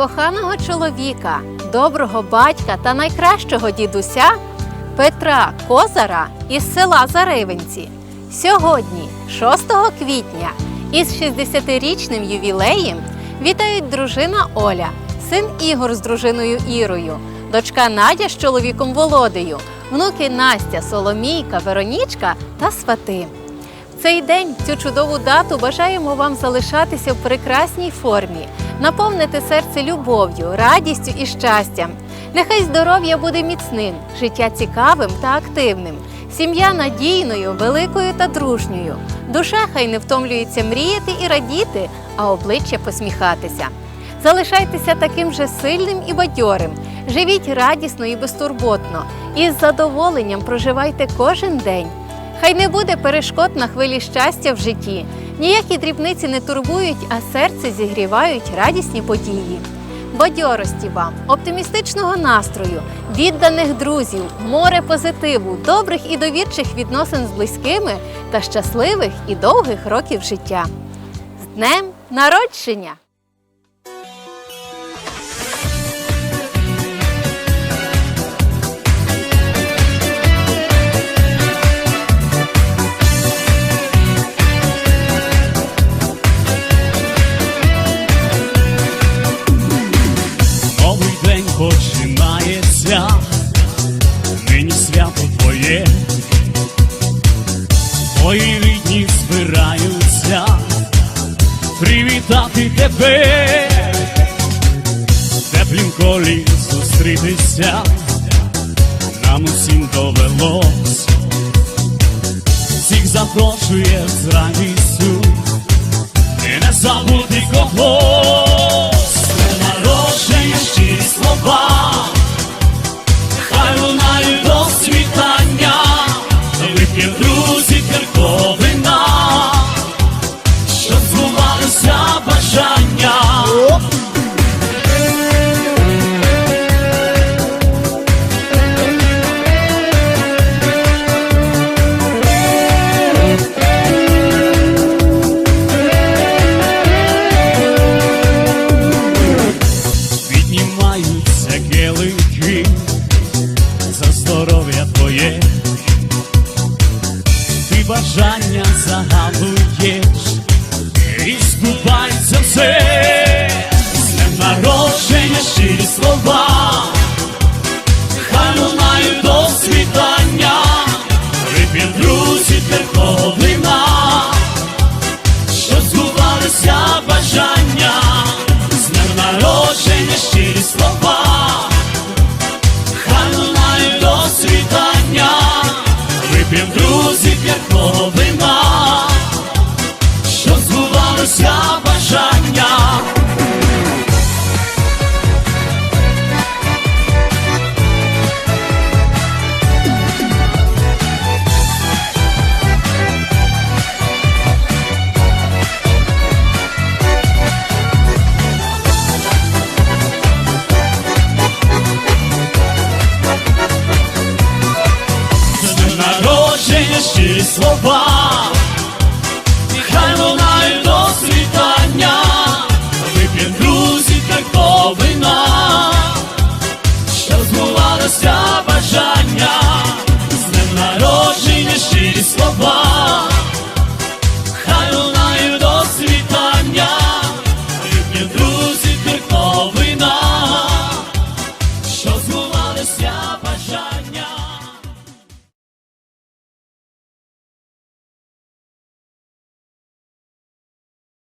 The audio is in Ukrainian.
коханого чоловіка, доброго батька та найкращого дідуся Петра Козара із села Заривенці. Сьогодні, 6 квітня, із 60-річним ювілеєм вітають дружина Оля, син Ігор з дружиною Ірою, дочка Надя з чоловіком Володею, внуки Настя, Соломійка, Веронічка та свати. Цей день, цю чудову дату, бажаємо вам залишатися в прекрасній формі, наповнити серце любов'ю, радістю і щастям. Нехай здоров'я буде міцним, життя цікавим та активним, сім'я надійною, великою та дружньою. Душа хай не втомлюється мріяти і радіти, а обличчя посміхатися. Залишайтеся таким же сильним і бадьорим. Живіть радісно і безтурботно, і з задоволенням проживайте кожен день. Хай не буде перешкод на хвилі щастя в житті. Ніякі дрібниці не турбують, а серце зігрівають радісні події. Бадьорості вам, оптимістичного настрою, відданих друзів, море позитиву, добрих і довірчих відносин з близькими та щасливих і довгих років життя. З днем народження! Твої рідні збираються привітати тебе, теплім колі зустрітися, нам усім довелось, всіх запрошує з радістю, і не забути когось. Здоров'я твоє, ти бажання загадуєш, і збувається все, вип'єм друзі п'ятного щастя бажання, з ним народження, щирі слова.